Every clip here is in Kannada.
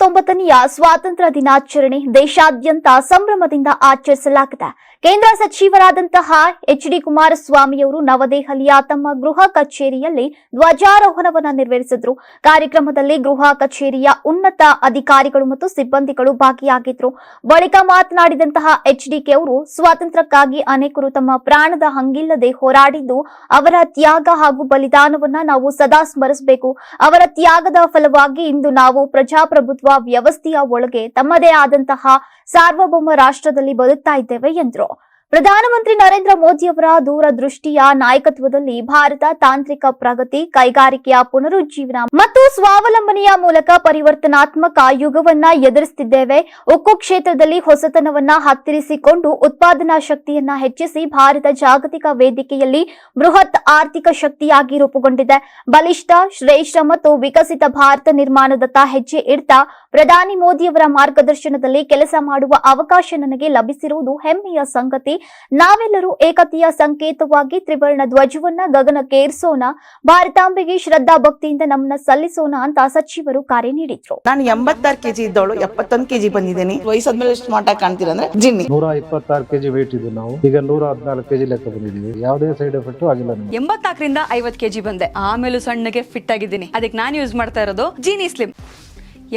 ಎಪ್ಪತ್ತೊಂಬತ್ತನೆಯ ಸ್ವಾತಂತ್ರ್ಯ ದಿನಾಚರಣೆ ದೇಶಾದ್ಯಂತ ಸಂಭ್ರಮದಿಂದ ಆಚರಿಸಲಾಗಿದೆ. ಕೇಂದ್ರ ಸಚಿವರಾದಂತಹ ಎಚ್ ಡಿ ಕುಮಾರಸ್ವಾಮಿಯವರು ನವದೆಹಲಿಯ ತಮ್ಮ ಗೃಹ ಕಚೇರಿಯಲ್ಲಿ ಧ್ವಜಾರೋಹಣವನ್ನು ನೆರವೇರಿಸಿದ್ರು. ಕಾರ್ಯಕ್ರಮದಲ್ಲಿ ಗೃಹ ಕಚೇರಿಯ ಉನ್ನತ ಅಧಿಕಾರಿಗಳು ಮತ್ತು ಸಿಬ್ಬಂದಿಗಳು ಭಾಗಿಯಾಗಿದ್ರು ಬಳಿಕ ಮಾತನಾಡಿದಂತಹ ಎಚ್ ಅವರು, ಸ್ವಾತಂತ್ರ್ಯಕ್ಕಾಗಿ ಅನೇಕರು ತಮ್ಮ ಪ್ರಾಣದ ಹಂಗಿಲ್ಲದೆ ಹೋರಾಡಿದ್ದು ಅವರ ತ್ಯಾಗ ಹಾಗೂ ಬಲಿದಾನವನ್ನ ನಾವು ಸದಾ ಸ್ಮರಿಸಬೇಕು. ಅವರ ತ್ಯಾಗದ ಫಲವಾಗಿ ಇಂದು ನಾವು ಪ್ರಜಾಪ್ರಭುತ್ವ ವ್ಯವಸ್ಥೆಯ ಒಳಗೆ ತಮ್ಮದೇ ಆದಂತಹ ಸಾರ್ವಭೌಮ ರಾಷ್ಟ್ರದಲ್ಲಿ ಬದುಕ್ತಾ ಇದ್ದೇವೆ ಎಂದರು. ಪ್ರಧಾನಮಂತ್ರಿ ನರೇಂದ್ರ ಮೋದಿಯವರ ದೂರದೃಷ್ಟಿಯ ನಾಯಕತ್ವದಲ್ಲಿ ಭಾರತ ತಾಂತ್ರಿಕ ಪ್ರಗತಿ, ಕೈಗಾರಿಕೆಯ ಪುನರುಜ್ಜೀವನ ಮತ್ತು ಸ್ವಾವಲಂಬನೆಯ ಮೂಲಕ ಪರಿವರ್ತನಾತ್ಮಕ ಯುಗವನ್ನ ಎದುರಿಸುತ್ತಿದ್ದೇವೆ ಉಕ್ಕು ಕ್ಷೇತ್ರದಲ್ಲಿ ಹೊಸತನವನ್ನ ಹತ್ತಿರಿಸಿಕೊಂಡು ಉತ್ಪಾದನಾ ಶಕ್ತಿಯನ್ನ ಹೆಚ್ಚಿಸಿ ಭಾರತ ಜಾಗತಿಕ ವೇದಿಕೆಯಲ್ಲಿ ಬೃಹತ್ ಆರ್ಥಿಕ ಶಕ್ತಿಯಾಗಿ ರೂಪುಗೊಂಡಿದೆ. ಬಲಿಷ್ಠ, ಶ್ರೇಷ್ಠ ಮತ್ತು ವಿಕಸಿತ ಭಾರತ ನಿರ್ಮಾಣದತ್ತ ಹೆಜ್ಜೆ ಇಡ್ತಾ ಪ್ರಧಾನಿ ಮೋದಿಯವರ ಮಾರ್ಗದರ್ಶನದಲ್ಲಿ ಕೆಲಸ ಮಾಡುವ ಅವಕಾಶ ನನಗೆ ಲಭಿಸಿರುವುದು ಹೆಮ್ಮೆಯ ಸಂಗತಿ. ನಾವೆಲ್ಲರೂ ಏಕತೆಯ ಸಂಕೇತವಾಗಿ ತ್ರಿವರ್ಣ ಧ್ವಜವನ್ನ ಗಗನಕ್ಕೇರಿಸೋಣ ಭಾರತಾಂಬೆಗೆ ಶ್ರದ್ಧಾ ಭಕ್ತಿಯಿಂದ ನಮ್ಮನ್ನ ಸಲ್ಲಿಸೋಣ ಅಂತ ಸಚಿವರು ಕರೆ ನೀಡಿದ್ರು. ನಾನು ಎಂಬತ್ತಾರು ಕೆಜಿ ಇದ್ದವಳು ಎಪ್ಪತ್ತೊಂದು ಕೆಜಿ ಬಂದಿದ್ದೀನಿ. ವಯಸ್ಸಾದ್ಮೇಲೆ ಸ್ಮಾರ್ಟ್ ಆಗಿ ಕಾಣ್ತೀರ ಅಂದ್ರೆ ಜಿನ್ನಿ. ನೂರ ಇಪ್ಪತ್ತಾರು ಕೆಜಿ ವೇಟ್ ಇದ್ದು ನಾವು. ಈಗ ನೂರ ಹದಿನಾಲ್ಕು ಕೆಜಿ ಲೆಕ್ಕ ಬಂದಿದ್ದೀವಿ. ಯಾವುದೇ ಸೈಡ್ ಎಫೆಕ್ಟ್ ಆಗಿಲ್ಲ ನಮಗೆ. ಎಂಬತ್ನಾಲ್ಕರಿಂದ ಐವತ್ ಕೆಜಿ ಬಂದೆ. ಆಮೇಲೂ ಸಣ್ಣಗೆ ಫಿಟ್ ಆಗಿದ್ದೀನಿ. ಅದಕ್ಕೆ ನಾನು ಯೂಸ್ ಮಾಡ್ತಾ ಇರೋದು ಜೀನಿ ಸ್ಲಿಮ್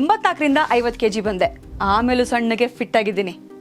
ಎಂಬತ್ತಾಕರಿಂದ ಐವತ್ತು ಕೆಜಿ ಬಂದೆ. ಆಮೇಲೂ ಸಣ್ಣಗೆ ಫಿಟ್ ಆಗಿದ್ದೀನಿ.